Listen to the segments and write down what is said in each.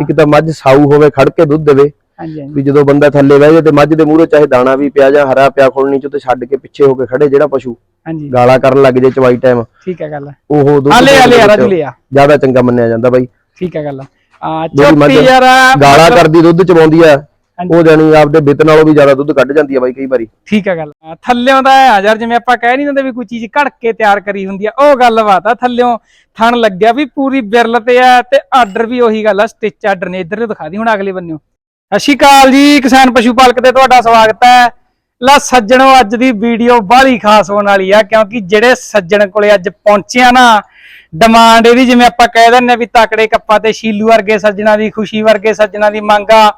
ਇੱਕ ਤਾਂ ਮੱਝ ਸਾਊ ਹੋਵੇ ਖੜ ਕੇ ਦੁੱਧ ਦੇਵੇ। ਵੀ ਜਦੋਂ ਬੰਦਾ ਥੱਲੇ ਬਹਿ ਜਾਏ ਤੇ ਮੱਝ ਦੇ ਮੂਹਰੇ ਚਾਹੇ ਦਾਣਾ ਵੀ ਪਿਆ ਜਾਂ ਹਰਾ ਪਿਆ ਖੋਲਣੀ ਚ ਤੇ ਛੱਡ ਕੇ ਪਿੱਛੇ ਹੋ ਕੇ ਖੜੇ ਜਿਹੜਾ ਪਸ਼ੂ ਹਾਂਜੀ। ਗਾਲਾ ਕਰਨ ਲੱਗ ਜੇ ਚਵਾਈ ਟਾਈਮ ਠੀਕ ਹੈ ਗੱਲ। ਉਹ ਦੁੱਧ ਆਲੇ ਦੇਣ ਆਲੇ ਦੇ ਯਾਰ ਵਿੱਚ ਲਿਆ। ਜ਼ਿਆਦਾ ਚੰਗਾ ਮੰਨਿਆ ਜਾਂਦਾ ਬਾਈ। ਠੀਕ ਹੈ ਗੱਲ। ਆ ਝੋਟੀ ਯਾਰ ਗਾਲਾ ਕਰਦੀ ਦੁੱਧ ਚਵਾਉਂਦੀ ਆ। ਉਹ ਜਾਨੀ ਆਪਦੇ ਬਿੱਤ ਨਾਲੋਂ ਵੀ ਜ਼ਿਆਦਾ ਦੁੱਧ ਕੱਢ ਜਾਂਦੀ ਆ ਬਾਈ ਕਈ ਵਾਰੀ। ਠੀਕ ਹੈ ਗੱਲ। ਆ, ਥੱਲਿਓਂ ਦਾ ਆ ਯਾਰ ਜਿਵੇਂ ਆਪਾਂ ਕਹਿ ਨਹੀਂ ਦਿੰਦੇ ਵੀ ਕੋਈ ਚੀਜ਼ ਘੜ ਕੇ ਤਿਆਰ ਕਰੀ ਹੁੰਦੀ ਆ ਉਹ ਗੱਲਬਾਤ ਆ ਥੱਲਿਓਂ ਥਣ ਲੱਗਿਆ ਵੀ ਪੂਰੀ ਬਿਰਲ ਤੇ ਆ ਤੇ ਆਰਡਰ ਵੀ ਉਹੀ ਗੱਲ ਆ ਸਟਿਚ ਆਰਡਰ ਨੇ ਇੱਧਰ ਦਿਖਾ ਦੀ ਹੁਣ ਅਗਲੇ ਬੰਨਿਓ। ਸਤਿ ਸ਼੍ਰੀ ਅਕਾਲ ਜੀ ਕਿਸਾਨ ਪਸ਼ੂ ਪਾਲਕ ਤੇ ਤੁਹਾਡਾ ਸਵਾਗਤ ਹੈ। ਲਾ ਸੱਜਣੋ ਅੱਜ ਦੀ ਵੀਡੀਓ ਬਾਹਲੀ ਖਾਸ ਹੋਣ ਵਾਲੀ ਆ ਕਿਉਂਕਿ ਜਿਹੜੇ ਸੱਜਣ ਕੋਲੇ ਅੱਜ ਪਹੁੰਚਿਆ ਨਾ ਡਿਮਾਂਡ ਇਹਦੀ ਜਿਵੇਂ ਆਪਾਂ ਕਹਿ ਦਿੰਨੇ ਵੀ ਤਕੜੇ ਕੱਪਾਂ ਤੇ ਸ਼ੀਲੂ ਵਰਗੇ ਸੱਜਣਾ ਦੀ ਖੁਸ਼ੀ ਵਰਗੇ ਸੱਜਣਾ ਦੀ ਮੰਗ ਆ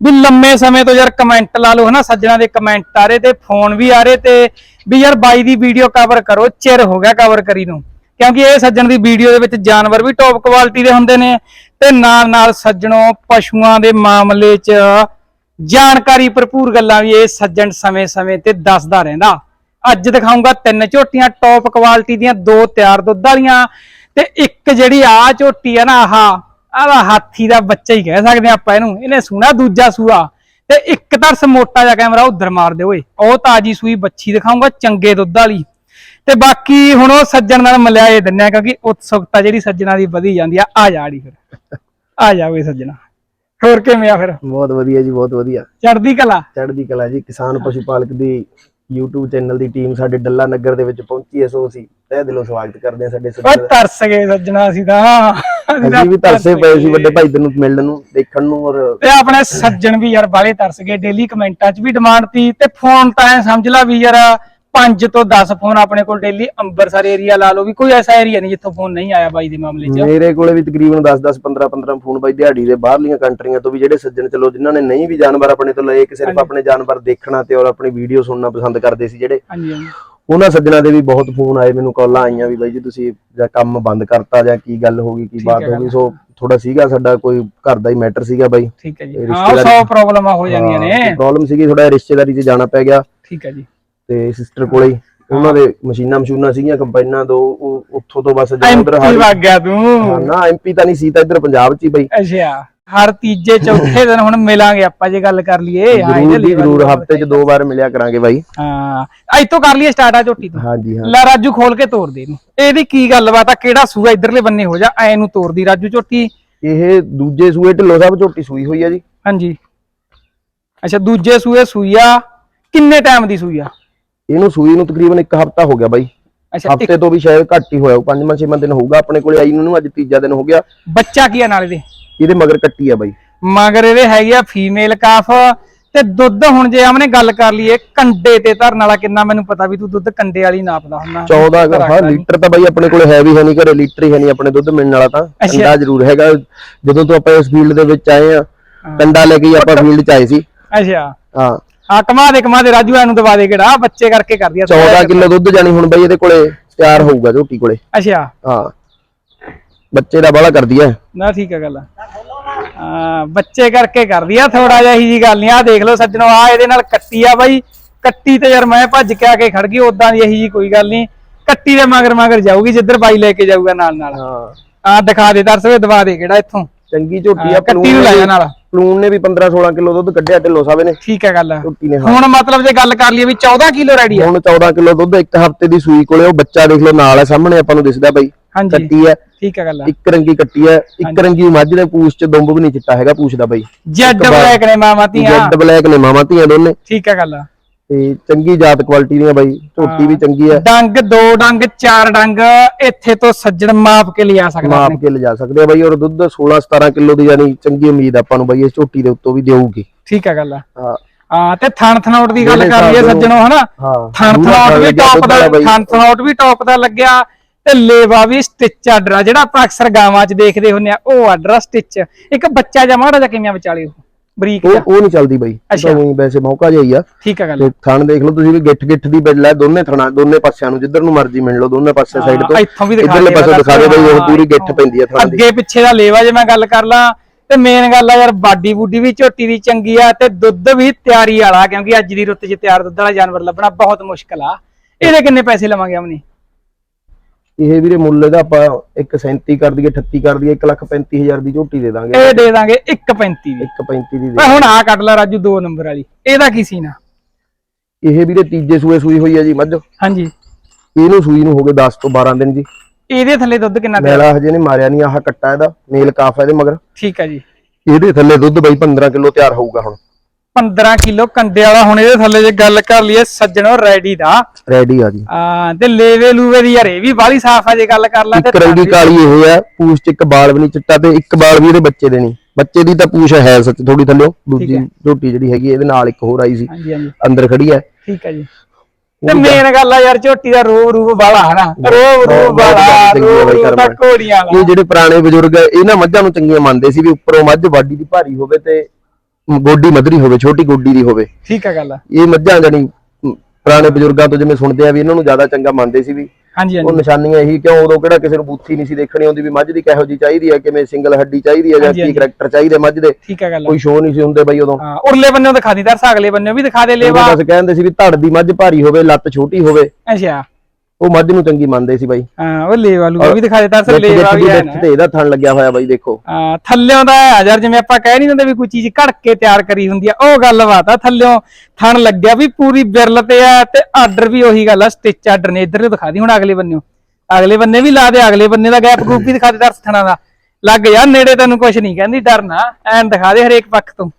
ਵੀ ਲੰਮੇ ਸਮੇਂ ਤੋਂ ਯਾਰ ਕਮੈਂਟ ਲਾ ਲਓ, ਹਨਾ, ਸੱਜਣਾ ਦੇ ਕਮੈਂਟ ਆ ਰਹੇ ਤੇ ਫੋਨ ਵੀ ਆ ਰਹੇ ਤੇ ਵੀ ਯਾਰ ਬਾਈ ਦੀ ਵੀਡੀਓ ਕਵਰ ਕਰੋ, ਚਿਰ ਹੋ ਗਿਆ ਕਵਰ ਕਰੀ ਨੂੰ। ਕਿਉਂਕਿ ਇਹ ਸੱਜਣ ਦੀ ਵੀਡੀਓ ਦੇ ਵਿੱਚ ਜਾਨਵਰ ਵੀ ਟੌਪ ਕੁਆਲਿਟੀ ਦੇ ਹੁੰਦੇ ਨੇ ਤੇ ਨਾਲ ਨਾਲ ਸੱਜਣੋਂ ਪਸ਼ੂਆਂ ਦੇ ਮਾਮਲੇ 'ਚ ਜਾਣਕਾਰੀ ਭਰਪੂਰ ਗੱਲਾਂ ਵੀ ਇਹ ਸੱਜਣ ਸਮੇਂ-ਸਮੇਂ ਤੇ ਦੱਸਦਾ ਰਹਿੰਦਾ। ਅੱਜ ਦਿਖਾਉਂਗਾ ਤਿੰਨ ਝੋਟੀਆਂ ਟੌਪ ਕੁਆਲਿਟੀ ਦੀਆਂ, ਦੋ ਤਿਆਰ ਦੁੱਧ ਵਾਲੀਆਂ ਤੇ ਇੱਕ ਜਿਹੜੀ ਆ ਝੋਟੀ ਆ ਨਾ, ਆਹ ਆਹ ਹਾਥੀ ਦਾ ਬੱਚਾ ਹੀ ਕਹਿ ਸਕਦੇ ਆਪਾਂ ਇਹਨੂੰ। ਇਹਨੇ ਸੂਣਾ ਦੂਜਾ ਸੂਆ। ਤੇ ਇੱਕ ਤਰਸ ਮੋਟਾ ਜਿਹਾ ਕੈਮਰਾ ਉਧਰ ਮਾਰ ਦੇ ਓਏ। ਉਹ ਤਾਜੀ ਸੂਈ ਬੱਚੀ ਦਿਖਾਉਂਗਾ ਚੰਗੇ ਦੁੱਧ ਵਾਲੀ। ਤੇ ਬਾਕੀ ਹੁਣ ਉਹ ਸੱਜਣ ਨਾਲ ਮਿਲਿਆ ਦਿੰਨੇ ਆ ਕਿਉਂਕਿ ਉਤਸੁਕਤਾ ਜਿਹੜੀ ਸੱਜਣਾ ਦੀ ਵਧੀ ਜਾਂਦੀ ਆ। ਆ ਜਾੜੀ ਫਿਰ। ਆ ਜਾ ਓਏ ਸੱਜਣਾ। ਹੋਰ ਕਿਵੇਂ ਆ ਫਿਰ? ਬਹੁਤ ਵਧੀਆ ਜੀ ਬਹੁਤ ਵਧੀਆ। ਚੜਦੀ ਕਲਾ? ਚੜ੍ਹਦੀ ਕਲਾ ਜੀ। ਕਿਸਾਨ ਪਸ਼ੂ ਪਾਲਕ ਦੀ YouTube ਚੈਨਲ ਦੀ ਟੀਮ ਸਾਡੇ ਡੱਲਾ ਨਗਰ ਦੇ ਵਿੱਚ ਪਹੁੰਚੀ ਹੈ ਸੋ ਅਸੀਂ ਤਹਿ ਦਿਲੋਂ ਸਵਾਗਤ ਕਰਦੇ ਹਾਂ ਸਾਡੇ ਓਏ ਸੱਜਣ ਤਰਸ ਗਏ ਸੱਜਣਾ ਅਸੀਂ ਤਾਂ। ਅਸੀਂ ਵੀ ਤਰਸੇ ਪਏ ਸੀ ਵੱਡੇ ਭਾਈ ਤੈਨੂੰ ਮਿਲਣ ਨੂੰ ਦੇਖਣ ਨੂੰ ਔਰ ਤੇ ਆਪਣੇ ਸੱਜਣ ਵੀ ਯਾਰ ਬਾਲੇ ਤਰਸ ਗਏ ਡੇਲੀ ਕਮੈਂਟਾਂ 'ਚ ਵੀ ਡਿਮਾਂਡ ਤੀ ਤੇ ਫੋਨ ਤਾਂ ਐ ਸਮਝ ਲਾ ਵੀ ਯਾਰ 5 ਤੋਂ 10 ਫੋਨ ਆਪਣੇ ਕੋਲ ਡੇਲੀ ਅੰਬਰਸਰ ਏਰੀਆ ਲਾ ਲਓ ਵੀ ਕੋਈ ਐਸਾ ਏਰੀਆ ਨਹੀਂ ਜਿੱਥੋਂ ਫੋਨ ਨਹੀਂ ਆਇਆ ਬਾਈ ਦੇ ਮਾਮਲੇ 'ਚ। ਮੇਰੇ ਕੋਲੇ ਵੀ ਤਕਰੀਬਨ 10 10 15 15 ਫੋਨ ਬਾਈ ਦਿਹਾੜੀ ਦੇ ਬਾਹਰਲੀਆਂ ਕੰਟਰੀਆਂ ਤੋਂ ਵੀ ਜਿਹੜੇ ਸੱਜਣ ਚਲੋ ਜਿਨ੍ਹਾਂ ਨੇ ਨਹੀਂ ਵੀ ਜਾਨਵਰ ਆਪਣੇ ਤੋਂ ਲਏ ਕਿ ਸਿਰਫ ਆਪਣੇ ਜਾਨਵਰ ਦੇਖਣਾ ਤੇ ਔਰ ਆਪਣੀ ਵੀਡੀਓ ਸੁਣਨਾ ਪਸੰਦ ਕਰਦੇ ਸੀ ਜਿਹੜੇ। ਹਾਂਜੀ ਹਾਂਜੀ। ਉਹਨਾਂ ਸੱਜਣਾ ਦੇ ਵੀ ਬਹੁਤ ਫੋਨ ਆਏ ਮੈਨੂੰ ਕਾਲਾਂ ਆਈਆਂ ਵੀ ਬਾਈ ਜੀ ਤੁਸੀਂ ਜਾਂ ਕੰਮ ਬੰਦ ਕਰਤਾ ਜਾਂ ਕੀ ਗੱਲ ਹੋ ਗਈ ਕੀ ਬਾਤ ਹੈ ਹੋ ਗਈ। ਸੋ ਥੋੜਾ ਸੀਗਾ ਸਾਡਾ ਕੋਈ ਘਰ ਦਾ ਹੀ ਮੈਟਰ ਸੀਗਾ ਬਾਈ। ਠੀਕ ਹੈ ਜੀ। ਹਾਂ 100 ਪ੍ਰੋਬਲਮਾਂ ਹੋ ਜਾਂਦੀਆਂ ਨੇ। ਪ੍ਰੋਬਲਮ ਸੀਗੀ ਥੋੜਾ ਰਿਸ਼ਤੇਦਾਰੀ 'ਚ ਜਾਣਾ ਪੈ ਗਿਆ। ਠੀਕ ਹੈ ਜੀ। ਤੇ ਸਿਸਟਰ ਕੋਲੇ ਹੀ। ਉਹਨਾਂ ਦੇ ਮਸ਼ੀਨਾਂ ਮਸ਼ੂਨਾਂ ਸੀਗੀਆਂ ਕੰਬਾਈਨਾਂ ਦੋ ਉਹ ਉੱਥੋਂ ਤੋਂ ਬਸ ਜਦੋਂ ਉਧਰ ਐਮਪੀ ਵਗ ਗਿਆ ਤੂੰ। ਨਾ ਐਮਪੀ ਤਾਂ ਨਹੀਂ ਸੀ ਤਾਂ ਇੱਧਰ ਪੰਜਾਬ 'ਚ ਹੀ ਬਈ। ਅੱਛਾ। ਹਰ ਤੀਜੇ ਚੌਥੇ ਦਿਨ ਹੁਣ ਮਿਲਾਂਗੇ ਆਪਾਂ ਜੇ ਗੱਲ ਕਰ ਲਈਏ। ਹਾਂ ਜ਼ਰੂਰ ਇਹਦੇ ਜੀ ਲਈ ਜ਼ਰੂਰ ਹਫ਼ਤੇ 'ਚ ਦੋ ਵਾਰ ਮਿਲਿਆ ਕਰਾਂਗੇ ਬਾਈ। ਹਾਂ ਅੱਜ ਤੋਂ ਕਰ ਲਈਏ ਸਟਾਰਟ ਆ ਝੋਟੀ ਤੋਂ। ਹਾਂਜੀ ਹਾਂ। ਲੈ ਰਾਜੂ ਖੋਲ ਕੇ ਤੋੜ ਦੇ ਇਹਨੂੰ। ਇਹਦੀ ਕੀ ਗੱਲਬਾਤ ਆ ਕਿਹੜਾ ਸੂਆ ਇਧਰਲੇ ਬੰਨੇ ਹੋ ਜਾ ਐ ਨੂੰ ਤੋੜਦੀ ਰਾਜੂ ਝੋਟੀ। ਇਹ ਦੂਜੇ ਸੂਏ ਢਿੱਲੋਂ ਸਾਹਿਬ ਝੋਟੀ ਸੂਈ ਹੋਈ ਆ ਜੀ। ਹਾਂਜੀ। ਅੱਛਾ ਦੂਜੇ ਸੂਏ ਸੂਈ ਆ। ਕਿੰਨੇ ਟਾਈਮ ਦੀ ਸੂਈ ਆ? ਇਹਨੂੰ ਸੂਈ ਨੂੰ ਤਕਰੀਬਨ ਇੱਕ ਹਫਤਾ ਹੋ ਗਿਆ ਬਾਈ। ਅੱਛਾ ਇੱਕ ਹਫ਼ਤੇ ਤੋਂ ਵੀ ਸ਼ਾਇਦ ਘੱਟ ਹੀ ਹੋਇਆ ਪੰਜਵਾਂ ਛੇਵਾਂ ਦਿਨ ਹੋਊਗਾ ਆਪਣੇ ਕੋਲੇ ਆਈ ਨੂੰ ਅੱਜ ਤੀਜਾ ਦਿਨ ਹੋ ਗਿਆ। ਬੱਚਾ ਕੀ ਆ ਨਾਲ ਇਹਦੇ? ਇਹਦੇ ਮਗਰ ਕੱਟੀ ਆ ਬਾਈ। ਮਗਰ ਇਹਦੇ ਹੈਗੀ ਆ ਫੀਮੇਲ ਕਾਫ ਤੇ ਦੁੱਧ ਹੁਣ ਜੇ ਆਮਨੇ ਗੱਲ ਕਰ ਲਈਏ ਕੰਡੇ ਤੇ ਧਰਨ ਵਾਲਾ ਕਿੰਨਾ ਮੈਨੂੰ ਪਤਾ ਵੀ ਤੂੰ ਦੁੱਧ ਕੰਡੇ ਵਾਲੀ ਨਾਪਦਾ ਹੁੰਦਾ। 14 ਕੁ- ਹਾਂ ਲੀਟਰ ਤਾਂ ਬਾਈ ਆਪਣੇ ਕੋਲੇ ਹੈ ਵੀ ਹੈ ਨਹੀਂ ਘਰੇ ਲੀਟਰ ਹੀ ਹੈ ਨਹੀਂ ਆਪਣੇ ਦੁੱਧ ਮਿਲਣ ਵਾਲਾ ਤਾਂ। ਕੰਡਾ ਜ਼ਰੂਰ ਹੈਗਾ। ਜਦੋਂ ਤੋਂ ਆਪਾਂ ਇਸ ਫੀਲਡ ਦੇ ਵਿੱਚ ਆਏ ਆ ਕੰਡਾ ਲੈ ਕੇ ਆਪਾਂ ਫੀਲਡ 'ਚ ਆਏ ਸੀ। ਅੱਛਾ। ਹਾਂ। ਆ ਕਮਾ ਦੇ ਕਮਾ ਦੇ ਰਾਜੂ ਐਨੂੰ ਦਵਾ ਦੇ ਕਿਹੜਾ ਬੱਚੇ ਕਰਕੇ ਕਰਦੀ ਆ। 14 ਕਿਲੋ ਦੁੱਧ ਜਾਣੀ ਹੁਣ ਬਾਈ ਇਹਦੇ ਕੋਲੇ ਤਿਆਰ ਹੋਊਗਾ ਝੋਟੀ ਕੋਲੇ। ਅੱਛਾ। ਹਾਂ। ਬੱਚੇ ਦਾ ਬਾਲਾ ਕਰਦੀ ਐ। ਨਾ ਠੀਕ ਹੈ ਗੱਲ। ਆ ਬੱਚੇ ਕਰਕੇ ਕਰਦੀ ਆ ਥੋੜਾ ਜਿਹਾ ਹੀ ਜੀ ਗੱਲ ਨਹੀਂ ਆ ਦੇਖ ਲਓ ਸੱਜਣੋ ਆ ਇਹਦੇ ਨਾਲ ਕੱਟੀ ਆ ਬਾਈ। ਕੱਟੀ ਤੇ ਯਾਰ ਮੈਂ ਭੱਜ ਕੇ ਆ ਕੇ ਖੜ ਗਈ ਉਦਾਂ ਦੀ ਇਹੀ ਜੀ ਕੋਈ ਗੱਲ ਨਹੀਂ ਕੱਟੀ ਦੇ ਮਗਰ ਮਗਰ ਜਾਊਗੀ ਜਿੱਧਰ ਬਾਈ ਲੈ ਕੇ ਜਾਊਗਾ ਨਾਲ ਨਾਲ। ਹਾਂ। ਆ ਦਿਖਾ ਦੇ ਦਰਸਵੇ ਦਵਾ ਦੇ ਕਿਹੜਾ ਇੱਥੋਂ। ਚੰਗੀ ਝੋਟੀ ਆ ਕੱਟੀ ਨੂੰ ਲੈ ਜਾ ਨਾਲ। ਪਲੂਨ ਨੇ ਵੀ 15 16 ਕਿਲੋ ਦੁੱਧ ਕੱਢਿਆ ਢਿੱਲੋਂ ਸਾਹਿਬ ਨੇ। ਠੀਕ ਹੈ ਗੱਲ। ਨੇ ਹਾਂ ਹੁਣ ਮਤਲਬ ਜੇ ਗੱਲ ਕਰ ਲਈਏ ਵੀ 14 ਕਿਲੋ ਰੈਡੀ ਆ ਹੁਣ 14 ਕਿਲੋ ਦੁੱਧ ਇੱਕ ਹਫ਼ਤੇ ਦੀ ਸੂਈ ਕੋਲੇ ਉਹ ਬੱਚਾ ਦੇਖ ਲਓ ਨਾਲ ਹੈ ਸਾਹਮਣੇ ਆਪਾਂ ਨੂੰ ਦਿਸਦਾ ਬਾਈ। ਹਾਂਜੀ। ਕੱਟੀ ਐ ਠੀਕ ਹੈ ਗੱਲ ਇੱਕ ਰੰਗੀ ਕੱਟੀ ਐ ਇੱਕ ਰੰਗੀ ਮੱਝ ਦੇ ਪੂਛ 'ਚ ਦੁੰਬ ਵੀ ਨਹੀਂ ਚਿੱਟਾ ਹੈਗਾ ਪੂਛ ਦਾ ਬਾਈ। ਜੈਡ ਬਲੈਕ ਨੇ ਮਾਮਾ ਧੀਆਂ। ਜੈਡ ਬਲੈਕ ਨੇ ਮਾਵਾਂ ਧੀਆਂ ਦੋਨੇ। ਠੀਕ ਹੈ ਗੱਲ ਤੇ ਚੰਗੀ ਜਾਤ ਕੁਆਲਿਟੀ ਦੀਆਂ ਬਾਈ ਝੋਟੀ ਵੀ ਚੰਗੀ ਐ ਡੰਗ ਦੋ ਡੰਗ ਚਾਰ ਡੰਗ ਇੱਥੇ ਤੋਂ ਸੱਜਣ ਮਾਪ ਕੇ ਲਿਆ ਸਕਦਾ ਮਾਪ ਕੇ ਲਿਜਾ ਸਕਦੇ ਆ ਬਾਈ ਔਰ ਦੁੱਧ 16 17 ਕਿਲੋ ਦੀ ਯਾਨੀ ਚੰਗੀ ਉਮੀਦ ਆਪਾਂ ਨੂੰ ਬਾਈ ਇਸ ਝੋਟੀ ਦੇ ਉੱਤੋਂ ਵੀ ਦੇਊਗੀ। ਠੀਕ ਹੈ ਗੱਲ ਹਾਂ। ਹਾਂ ਤੇ ਥਣ ਥਣਾਉਟ ਦੀ ਗੱਲ ਕਰ ਲਈਏ ਸੱਜਣੋ ਹਨਾ? ਹਾਂ। ਥਣ ਥਣਾਉਟ ਵੀ ਟੌਪ ਦਾ। ਥਣ ਥਣਾਉਟ ਵੀ ਟੌਪ ਦਾ ਲੱਗਿਆ ਤੇ ਲੇਵਾ ਵੀ ਸਟਿਚ ਆਰਡਰ ਆ ਜਿਹੜਾ ਆਪਾਂ ਅਕਸਰ ਗਾਵਾਂ 'ਚ ਦੇਖਦੇ ਹੁੰਨੇ ਆ ਉਹ ਆਰਡਰ ਆ ਸਟਿਚ ਇੱਕ ਬੱਚਾ ਜਾਂ ਮਾੜਾ ਜਿਹਾ ਕਿਵੇਂ ਵਿਚਾਲੇ ਉਹ? ਬਰੀਕ ਉਹ ਉਹ ਨਹੀਂ ਚੱਲਦੀ ਬਾਈ। ਅੱਛਾ। ਵੈਸੇ ਮੌਕਾ ਹੀ ਆ। ਠੀਕ ਹੈ ਗੱਲ। ਤੇ ਥਣ ਦੇਖ ਲਓ ਤੁਸੀਂ ਵੀ ਗਿੱਠ ਗਿੱਠ ਦੀ ਬਿੱਲ ਹੈ ਦੋਨੇ ਥਣਾ ਦੋਨੇ ਪਾਸਿਆਂ ਨੂੰ ਜਿੱਧਰ ਨੂੰ ਮਰਜ਼ੀ ਮਿਲ ਲਓ ਦੋਨੇ ਪਾਸੇ ਸਾਈਡ ਤੋਂ। ਇੱਥੋਂ ਵੀ ਦਿਖਾ ਦੇ ਪਾਸੇ ਦਿਖਾ ਦੇ ਬਾਈ ਉਹ ਪੂਰੀ ਗਿੱਠ ਪੈਂਦੀ ਆ ਥਣ ਦੀ। ਅੱਗੇ ਪਿੱਛੇ ਦਾ ਲੇਵਾ ਜੇ ਮੈਂ ਗੱਲ ਕਰ ਲਾਂ ਤੇ ਮੇਨ ਗੱਲ ਆ ਯਾਰ ਬਾਡੀ ਬੂਡੀ ਵੀ ਝੋਟੀ ਦੀ ਚੰਗੀ ਆ ਤੇ ਦੁੱਧ ਵੀ ਤਿਆਰੀ ਵਾਲਾ ਕਿਉਂਕਿ ਅੱਜ ਦੀ ਰੁੱਤ 'ਚ ਤਿਆਰ ਦੁੱਧ ਵਾਲਾ ਜਾਨਵਰ ਲੱਭਣਾ ਬਹੁਤ ਮੁਸ਼ਕਲ ਆ। ਇਹਦੇ ਕਿੰਨੇ ਪੈਸੇ ਲਵਾਂਗੇ ਅਮਨੀ ਇਹ ਵੀਰੇ ਮੁੱਲ ਇਹਦਾ ਆਪਾਂ 137 ਕਰ ਦਈਏ 38 ਕਰ ਦਈਏ 135000 ਦੀ ਝੋਟੀ ਦੇ ਦਾਂਗੇ। ਇਹ ਦੇ ਦਾਂਗੇ 1.35 ਦੀ। 135 ਦੀ ਹੁਣ ਆ ਕੱਢ ਲੈ ਰਾਜੂ ਦੋ ਨੰਬਰ ਵਾਲੀ। ਇਹਦਾ ਕੀ ਸੀਨ ਆ? ਇਹ ਵੀਰੇ ਤੀਜੇ ਸੂਏ ਸੂਈ ਹੋਈ ਹੈ ਜੀ ਮੱਝ। ਹਾਂਜੀ। ਇਹਨੂੰ ਸੂਈ ਨੂੰ ਹੋ ਗਏ 10 ਤੋਂ 12 ਦਿਨ ਜੀ। ਇਹਦੇ ਥੱਲੇ ਦੁੱਧ ਕਿੰਨਾ ਦੇ ਮੈਲਾ ਹਜੇ ਨੇ ਮਾਰਿਆ ਨਹੀਂ ਆਹ ਕੱਟਾ ਇਹਦਾ ਮੇਲ ਕਾਫ ਹੈ ਇਹਦੇ ਮਗਰ। ਠੀਕ ਆ ਜੀ। ਇਹਦੇ ਥੱਲੇ ਦੁੱਧ ਬਈ 15 ਕਿਲੋ ਤਿਆਰ ਹੋਊਗਾ ਹੁਣ। 15 ਕਿਲੋ ਕੰਡੇ ਵਾਲਾ ਹੁਣ ਇਹਦੇ ਥੱਲੇ ਜੇ ਗੱਲ ਕਰ ਲਈਏ ਸੱਜਣੋ ਰੈਡੀ ਦਾ। ਰੈਡੀ ਆ ਜੀ। ਆ ਤੇ ਲੇਵੇ ਲੂਵੇ ਦੀ ਯਾਰ ਇਹ ਵੀ ਬਾਲੀ ਸਾਫ਼ ਆ ਜੇ ਗੱਲ ਕਰ ਲਾਂ ਤੇ ਇੱਕ ਰੰਗੀ ਕਾਲੀ ਇਹ ਹੈ ਪੂਛ ਚ ਇੱਕ ਬਾਲ ਵੀ ਨਹੀਂ ਚਿੱਟਾ ਤੇ ਇੱਕ ਬਾਲ ਵੀ ਇਹਦੇ ਬੱਚੇ ਦੇ ਨਹੀਂ। ਬੱਚੇ ਦੀ ਤਾਂ ਪੂਛ ਹੈ ਸੱਚ ਥੋੜੀ ਥੱਲੇ ਦੂਜੀ ਝੋਟੀ ਜਿਹੜੀ ਹੈਗੀ ਇਹਦੇ ਨਾਲ ਇੱਕ ਹੋਰ ਆਈ ਸੀ ਅੰਦਰ ਖੜੀ ਹੈ ਠੀਕ ਆ ਜੀ। ਤੇ ਮੇਨ ਗੱਲ ਆ ਯਾਰ ਝੋਟੀ ਦਾ ਰੂਪ ਰੂਪ ਵਾਲਾ ਹਨਾ? ਰੂਪ ਰੂਪ ਵਾਲਾ ਆ ਰੂਪ ਦਾ ਕਰਮ। ਘੋੜੀਆਂ ਵਾਲਾ। ਇਹ ਜਿਹੜੇ ਪੁਰਾਣੇ ਬਜ਼ੁਰਗ ਹੈ ਇਹਨਾਂ ਮੱਝਾਂ ਨੂੰ ਚੰਗੀਆਂ ਮੰਨਦੇ ਸੀ ਵੀ ਉੱਪਰੋਂ ਮੱਝ ਵਾਡੀ ਦੀ ਭਾਰੀ ਹੋਵੇ ਤੇ ਗੋਡੀ ਮਧਰੀ ਹੋਵੇ ਛੋਟੀ ਗੋਡੀ ਦੀ ਹੋਵੇ। ਠੀਕ ਆ ਗੱਲ ਇਹ ਮੱਝਾਂ ਜਾਨੀ ਪੁਰਾਣੇ ਬਜ਼ੁਰਗਾਂ ਤੋਂ ਜਿਵੇਂ ਸੁਣਦੇ ਆ ਵੀ ਇਹਨਾਂ ਨੂੰ ਜ਼ਿਆਦਾ ਚੰਗਾ ਮੰਨਦੇ ਸੀ ਵੀ। ਹਾਂਜੀ ਉਹ ਹਾਂਜੀ ਨਿਸ਼ਾਨੀਆਂ ਇਹੀ ਕਿਉਂ ਉਦੋਂ ਕਿਹੜਾ ਕਿਸੇ ਨੂੰ ਬੂਥੀ ਨਹੀਂ ਸੀ ਦੇਖਣੀ ਆਉਂਦੀ ਵੀ ਮੱਝ ਦੀ ਕਿਹੋ ਜੀ ਚਾਹੀਦੀ ਹੈ ਕਿਵੇਂ ਸਿੰਗਲ ਹੱਡੀ ਚਾਹੀਦੀ ਹੈ ਜਾਂ ਹਾਂਜੀ, ਕੀ ਹਾਂਜੀ। ਕਰੈਕਟਰ ਚਾਹੀਦੇ ਮੱਝ ਦੇ। ਠੀਕ ਆ ਗੱਲ ਕੋਈ ਸ਼ੋਅ ਨਹੀਂ ਸੀ ਹੁੰਦੇ ਬਈ ਉਦੋਂ। ਹਾਂ ਉਰਲੇ ਬੰਨੋਂ ਦਿਖਾ ਦੀ ਦਰਸ ਅਗਲੇ ਬੰਨੋਂ ਵੀ ਦਿਖਾ ਦੇ ਲੇਵਾ। ਬਸ ਕਹਿੰਦੇ ਸੀ ਵੀ ਧੜ ਦੀ ਮੱਝ ਭਾਰੀ ਹੋਵੇ ਲੱਤ ਛੋਟੀ ਹੋਵੇ। ਅੱਛਾ। ਉਹ ਮੱਝ ਨੂੰ ਚੰਗੀ ਮੰਨਦੇ ਸੀ ਬਾਈ। ਹਾਂ ਉਹ ਲੇਵਾ ਲੂਗਾ ਵੀ ਦਿਖਾ ਦੇ ਵਿੱਚ ਲੇਵਾ ਵੀ ਹੈ ਨਾ ਤੇ ਇਹਦਾ ਥਣ ਲੱਗਿਆ ਹੋਇਆ ਬਾਈ ਦੇਖੋ। ਹਾਂ ਥੱਲਿਓਂ ਦਾ ਆ ਯਾਰ ਜਿਵੇਂ ਆਪਾਂ ਕਹਿ ਨਹੀਂ ਦਿੰਦੇ ਵੀ ਕੋਈ ਚੀਜ਼ ਘੜ ਕੇ ਤਿਆਰ ਕਰੀ ਹੁੰਦੀ ਆ ਉਹ ਗੱਲਬਾਤ ਆ ਥੱਲਿਓਂ ਥਣ ਲੱਗਿਆ ਵੀ ਪੂਰੀ ਬਿਰਲ ਤੇ ਆ ਤੇ ਆਰਡਰ ਵੀ ਉਹੀ ਗੱਲ ਆ ਸਟਿਚ ਆਰਡਰ ਨੇ ਇੱਧਰ ਦਿਖਾ ਦੀ ਹੁਣ ਅਗਲੇ ਬੰਨਿਓ। ਅਗਲੇ ਬੰਨੇ ਵੀ ਲਾ ਦੇ ਅਗਲੇ ਬੰਨੇ ਦਾ ਗੈਪ ਗਰੂਪ ਵੀ ਦਿਖਾ ਦੇ ਦਰਸ ਥਣਾ ਦਾ। ਲੱਗ ਜਾ ਨੇੜੇ ਤੈਨੂੰ ਕੁਝ ਨਹੀਂ ਕਹਿੰਦੀ ਡਰਨਾ ਐਨ ਦਿਖਾ ਦੇ ਹਰੇਕ ਪੱਖ ਤੋਂ।